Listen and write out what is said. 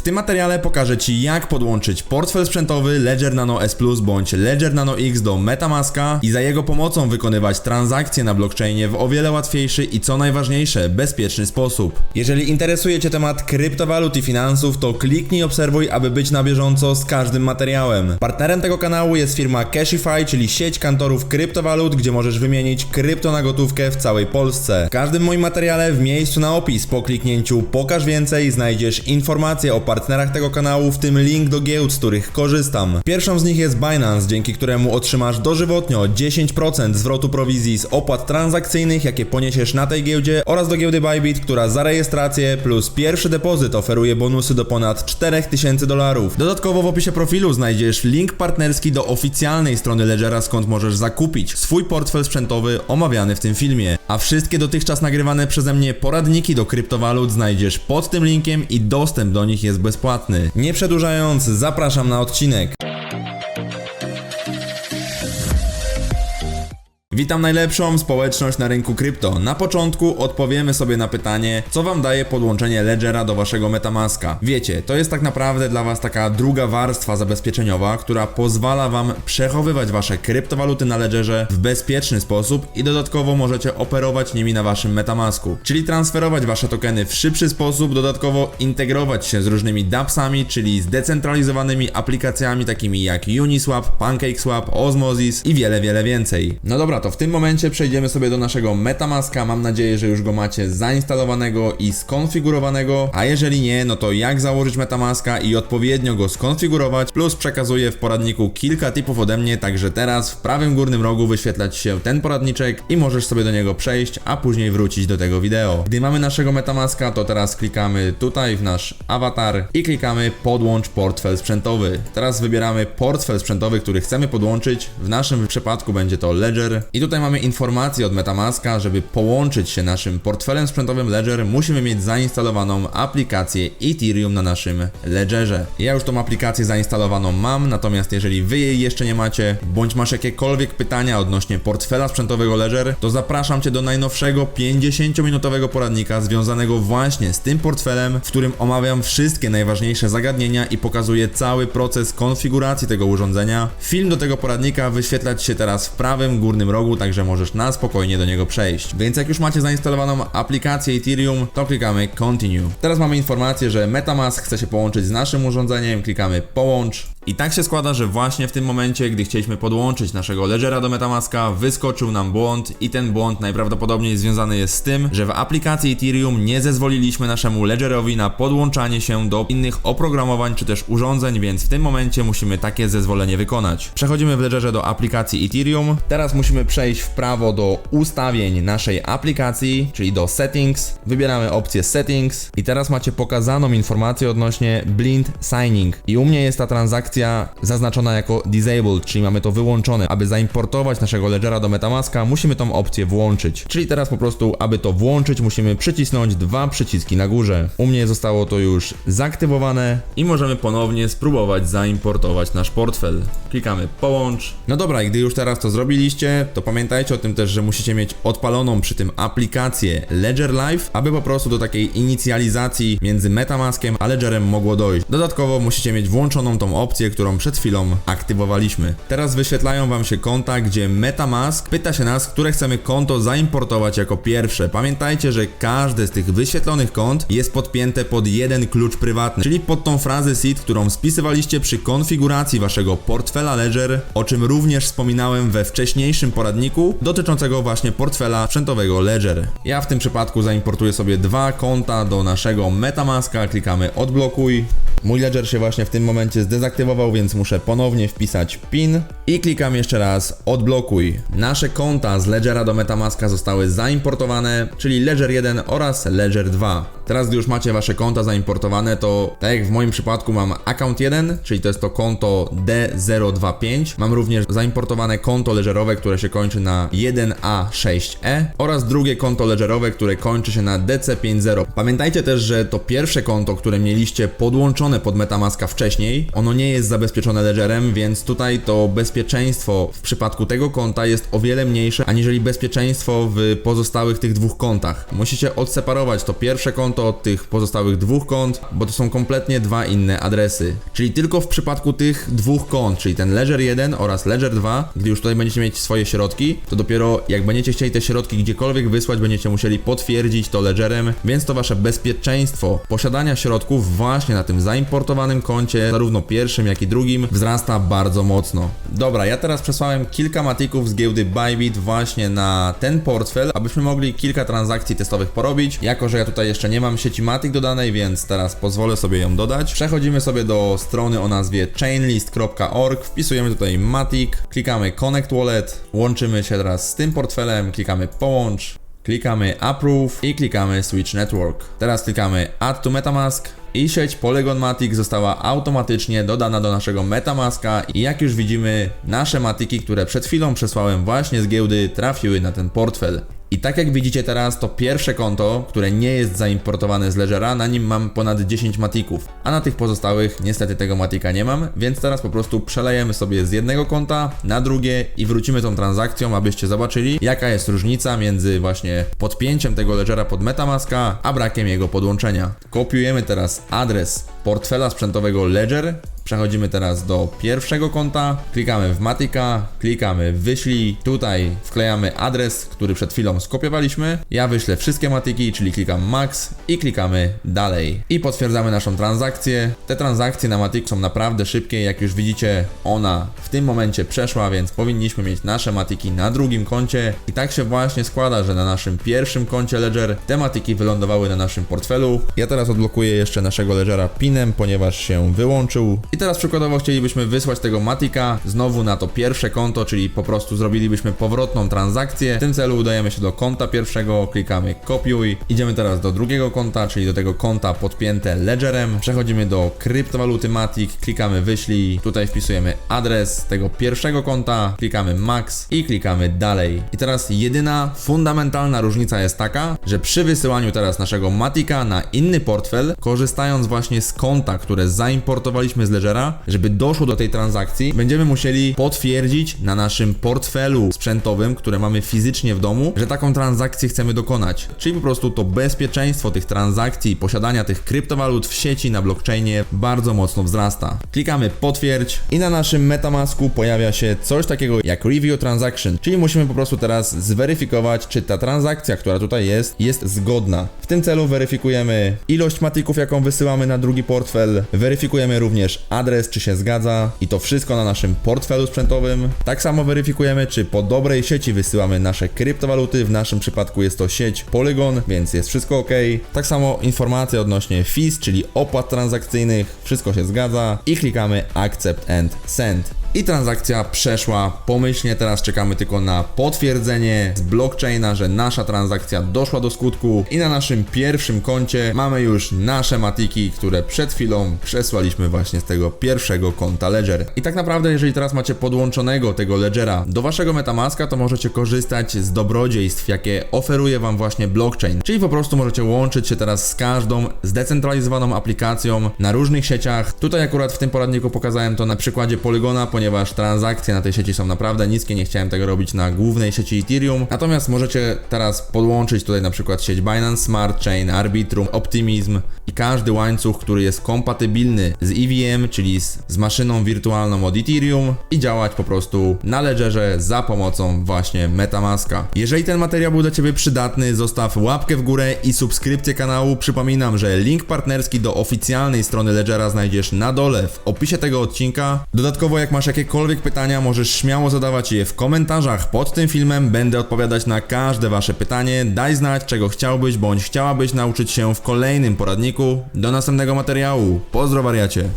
W tym materiale pokażę Ci jak podłączyć portfel sprzętowy Ledger Nano S Plus bądź Ledger Nano X do Metamaska i za jego pomocą wykonywać transakcje na blockchainie w o wiele łatwiejszy i co najważniejsze, bezpieczny sposób. Jeżeli interesuje Cię temat kryptowalut i finansów, to kliknij obserwuj, aby być na bieżąco z każdym materiałem. Partnerem tego kanału jest firma Cashify, czyli sieć kantorów kryptowalut, gdzie możesz wymienić krypto na gotówkę w całej Polsce. W każdym moim materiale w miejscu na opis po kliknięciu pokaż więcej znajdziesz informacje o partnerach tego kanału, w tym link do giełd, z których korzystam. Pierwszą z nich jest Binance, dzięki któremu otrzymasz dożywotnio 10% zwrotu prowizji z opłat transakcyjnych, jakie poniesiesz na tej giełdzie oraz do giełdy Bybit, która za rejestrację plus pierwszy depozyt oferuje bonusy do ponad 4000 dolarów. Dodatkowo w opisie profilu znajdziesz link partnerski do oficjalnej strony Ledgera, skąd możesz zakupić swój portfel sprzętowy omawiany w tym filmie. A wszystkie dotychczas nagrywane przeze mnie poradniki do kryptowalut znajdziesz pod tym linkiem i dostęp do nich jest bezpłatny. Nie przedłużając, zapraszam na odcinek. Witam najlepszą społeczność na rynku krypto. Na początku odpowiemy sobie na pytanie, co wam daje podłączenie Ledgera do waszego Metamaska. Wiecie, to jest tak naprawdę dla was taka druga warstwa zabezpieczeniowa, która pozwala wam przechowywać wasze kryptowaluty na Ledgerze w bezpieczny sposób i dodatkowo możecie operować nimi na waszym Metamasku. Czyli transferować wasze tokeny w szybszy sposób, dodatkowo integrować się z różnymi dAppsami, czyli zdecentralizowanymi aplikacjami takimi jak Uniswap, PancakeSwap, Osmosis i wiele, wiele więcej. No dobra, to w tym momencie przejdziemy sobie do naszego Metamaska. Mam nadzieję, że już go macie zainstalowanego i skonfigurowanego, a jeżeli nie, no to jak założyć Metamaska i odpowiednio go skonfigurować, plus przekazuję w poradniku kilka tipów ode mnie, także teraz w prawym górnym rogu wyświetlać się ten poradniczek i możesz sobie do niego przejść, a później wrócić do tego wideo. Gdy mamy naszego Metamaska, to teraz klikamy tutaj w nasz awatar i klikamy podłącz portfel sprzętowy. Teraz wybieramy portfel sprzętowy, który chcemy podłączyć. W naszym przypadku będzie to Ledger. I tutaj mamy informację od Metamaska, żeby połączyć się naszym portfelem sprzętowym Ledger, musimy mieć zainstalowaną aplikację Ethereum na naszym Ledgerze. Ja już tą aplikację zainstalowaną mam, natomiast jeżeli wy jej jeszcze nie macie, bądź masz jakiekolwiek pytania odnośnie portfela sprzętowego Ledger, to zapraszam cię do najnowszego 50-minutowego poradnika związanego właśnie z tym portfelem, w którym omawiam wszystkie najważniejsze zagadnienia i pokazuję cały proces konfiguracji tego urządzenia. Film do tego poradnika wyświetlać się teraz w prawym górnym rogu, także możesz na spokojnie do niego przejść. Więc jak już macie zainstalowaną aplikację Ethereum, to klikamy Continue. Teraz mamy informację, że MetaMask chce się połączyć z naszym urządzeniem, klikamy Połącz. I tak się składa, że właśnie w tym momencie, gdy chcieliśmy podłączyć naszego Ledgera do Metamaska, wyskoczył nam błąd i ten błąd najprawdopodobniej związany jest z tym, że w aplikacji Ethereum nie zezwoliliśmy naszemu Ledgerowi na podłączanie się do innych oprogramowań czy też urządzeń, więc w tym momencie musimy takie zezwolenie wykonać. Przechodzimy w Ledgerze do aplikacji Ethereum. Teraz musimy przejść w prawo do ustawień naszej aplikacji, czyli do Settings. Wybieramy opcję Settings i teraz macie pokazaną informację odnośnie Blind Signing. I u mnie jest ta transakcja zaznaczona jako Disabled, czyli mamy to wyłączone. Aby zaimportować naszego Ledgera do Metamaska, musimy tą opcję włączyć. Czyli teraz po prostu, aby to włączyć, musimy przycisnąć dwa przyciski na górze. U mnie zostało to już zaktywowane i możemy ponownie spróbować zaimportować nasz portfel. Klikamy połącz. No dobra, i gdy już teraz to zrobiliście, to pamiętajcie o tym też, że musicie mieć odpaloną przy tym aplikację Ledger Live, aby po prostu do takiej inicjalizacji między Metamaskiem a Ledgerem mogło dojść. Dodatkowo musicie mieć włączoną tą opcję, którą przed chwilą aktywowaliśmy. Teraz wyświetlają Wam się konta, gdzie Metamask pyta się nas, które chcemy konto zaimportować jako pierwsze. Pamiętajcie, że każde z tych wyświetlonych kont jest podpięte pod jeden klucz prywatny, czyli pod tą frazę seed, którą spisywaliście przy konfiguracji Waszego portfela Ledger, o czym również wspominałem we wcześniejszym poradniku dotyczącego właśnie portfela sprzętowego Ledger. Ja w tym przypadku zaimportuję sobie dwa konta do naszego Metamaska, klikamy odblokuj. Mój Ledger się właśnie w tym momencie zdezaktywował, więc muszę ponownie wpisać PIN i klikam jeszcze raz odblokuj. Nasze konta z Ledgera do Metamaska zostały zaimportowane, czyli Ledger 1 oraz Ledger 2. Teraz gdy już macie wasze konta zaimportowane, to tak jak w moim przypadku mam account 1, czyli to jest to konto D025. Mam również zaimportowane konto ledgerowe, które się kończy na 1A6E oraz drugie konto ledgerowe, które kończy się na DC50. Pamiętajcie też, że to pierwsze konto, które mieliście podłączone pod Metamaska wcześniej, ono nie jest zabezpieczone ledgerem, więc tutaj to bezpieczeństwo w przypadku tego konta jest o wiele mniejsze aniżeli bezpieczeństwo w pozostałych tych dwóch kontach. Musicie odseparować to pierwsze konto konto od tych pozostałych dwóch kont, bo to są kompletnie dwa inne adresy. Czyli tylko w przypadku tych dwóch kont, czyli ten Ledger 1 oraz Ledger 2, gdy już tutaj będziecie mieć swoje środki, to dopiero jak będziecie chcieli te środki gdziekolwiek wysłać, będziecie musieli potwierdzić to Ledgerem, więc to wasze bezpieczeństwo posiadania środków właśnie na tym zaimportowanym koncie, zarówno pierwszym, jak i drugim, wzrasta bardzo mocno. Dobra, ja teraz przesłałem kilka matików z giełdy Bybit właśnie na ten portfel, abyśmy mogli kilka transakcji testowych porobić. Jako, że ja tutaj jeszcze nie mam sieci matik dodanej, więc teraz pozwolę sobie ją dodać. Przechodzimy sobie do strony o nazwie chainlist.org, wpisujemy tutaj matic, klikamy connect wallet, łączymy się teraz z tym portfelem, klikamy połącz, Klikamy Approve i klikamy Switch Network. Teraz klikamy Add to Metamask i sieć Polygon Matic została automatycznie dodana do naszego Metamaska i jak już widzimy, nasze matiki, które przed chwilą przesłałem właśnie z giełdy, trafiły na ten portfel. I tak jak widzicie teraz, to pierwsze konto, które nie jest zaimportowane z Ledgera, na nim mam ponad 10 matików, a na tych pozostałych niestety tego matika nie mam, więc teraz po prostu przelejemy sobie z jednego konta na drugie i wrócimy tą transakcją, abyście zobaczyli, jaka jest różnica między właśnie podpięciem tego Ledgera pod Metamaska, a brakiem jego podłączenia. Kopiujemy teraz adres portfela sprzętowego Ledger, Przechodzimy teraz do pierwszego konta, klikamy w Matika, klikamy wyślij, tutaj wklejamy adres, który przed chwilą skopiowaliśmy. Ja wyślę wszystkie Matiki, czyli klikam Max i klikamy dalej. I potwierdzamy naszą transakcję. Te transakcje na Matic są naprawdę szybkie, jak już widzicie, ona w tym momencie przeszła, więc powinniśmy mieć nasze Matiki na drugim koncie. I tak się właśnie składa, że na naszym pierwszym koncie Ledger te Matiki wylądowały na naszym portfelu. Ja teraz odblokuję jeszcze naszego Ledgera ponieważ się wyłączył. I teraz przykładowo chcielibyśmy wysłać tego Matika znowu na to pierwsze konto, czyli po prostu zrobilibyśmy powrotną transakcję. W tym celu udajemy się do konta pierwszego, klikamy kopiuj. Idziemy teraz do drugiego konta, czyli do tego konta podpięte Ledgerem. Przechodzimy do kryptowaluty Matic, klikamy wyślij. Tutaj wpisujemy adres tego pierwszego konta, klikamy max i klikamy dalej. I teraz jedyna fundamentalna różnica jest taka, że przy wysyłaniu teraz naszego Matika na inny portfel, korzystając właśnie z konta, które zaimportowaliśmy z Ledgera, żeby doszło do tej transakcji, będziemy musieli potwierdzić na naszym portfelu sprzętowym, które mamy fizycznie w domu, że taką transakcję chcemy dokonać. Czyli po prostu to bezpieczeństwo tych transakcji, posiadania tych kryptowalut w sieci na blockchainie bardzo mocno wzrasta. Klikamy potwierdź i na naszym Metamasku pojawia się coś takiego jak review transaction, czyli musimy po prostu teraz zweryfikować, czy ta transakcja, która tutaj jest, jest zgodna. W tym celu weryfikujemy ilość matików, jaką wysyłamy na drugi portfel, weryfikujemy również adres, czy się zgadza i to wszystko na naszym portfelu sprzętowym. Tak samo weryfikujemy, czy po dobrej sieci wysyłamy nasze kryptowaluty. W naszym przypadku jest to sieć Polygon, więc jest wszystko ok. Tak samo informacje odnośnie fees, czyli opłat transakcyjnych, wszystko się zgadza i klikamy accept and send. I transakcja przeszła pomyślnie, teraz czekamy tylko na potwierdzenie z blockchaina, że nasza transakcja doszła do skutku i na naszym pierwszym koncie mamy już nasze matiki, które przed chwilą przesłaliśmy właśnie z tego pierwszego konta Ledger. I tak naprawdę, jeżeli teraz macie podłączonego tego Ledgera do waszego Metamaska, to możecie korzystać z dobrodziejstw, jakie oferuje wam właśnie blockchain. Czyli po prostu możecie łączyć się teraz z każdą zdecentralizowaną aplikacją na różnych sieciach. Tutaj akurat w tym poradniku pokazałem to na przykładzie Polygona, ponieważ transakcje na tej sieci są naprawdę niskie, nie chciałem tego robić na głównej sieci Ethereum. Natomiast możecie teraz podłączyć tutaj na przykład sieć Binance Smart Chain, Arbitrum, Optimism i każdy łańcuch, który jest kompatybilny z EVM, czyli z, z maszyną wirtualną od Ethereum i działać po prostu na Ledgerze za pomocą właśnie Metamaska. Jeżeli ten materiał był dla Ciebie przydatny, zostaw łapkę w górę i subskrypcję kanału. Przypominam, że link partnerski do oficjalnej strony Ledgera znajdziesz na dole w opisie tego odcinka. Dodatkowo jak masz jakiekolwiek pytania, możesz śmiało zadawać je w komentarzach pod tym filmem. Będę odpowiadać na każde Wasze pytanie. Daj znać, czego chciałbyś bądź chciałabyś nauczyć się w kolejnym poradniku. Do następnego materiału. Pozdro wariacie.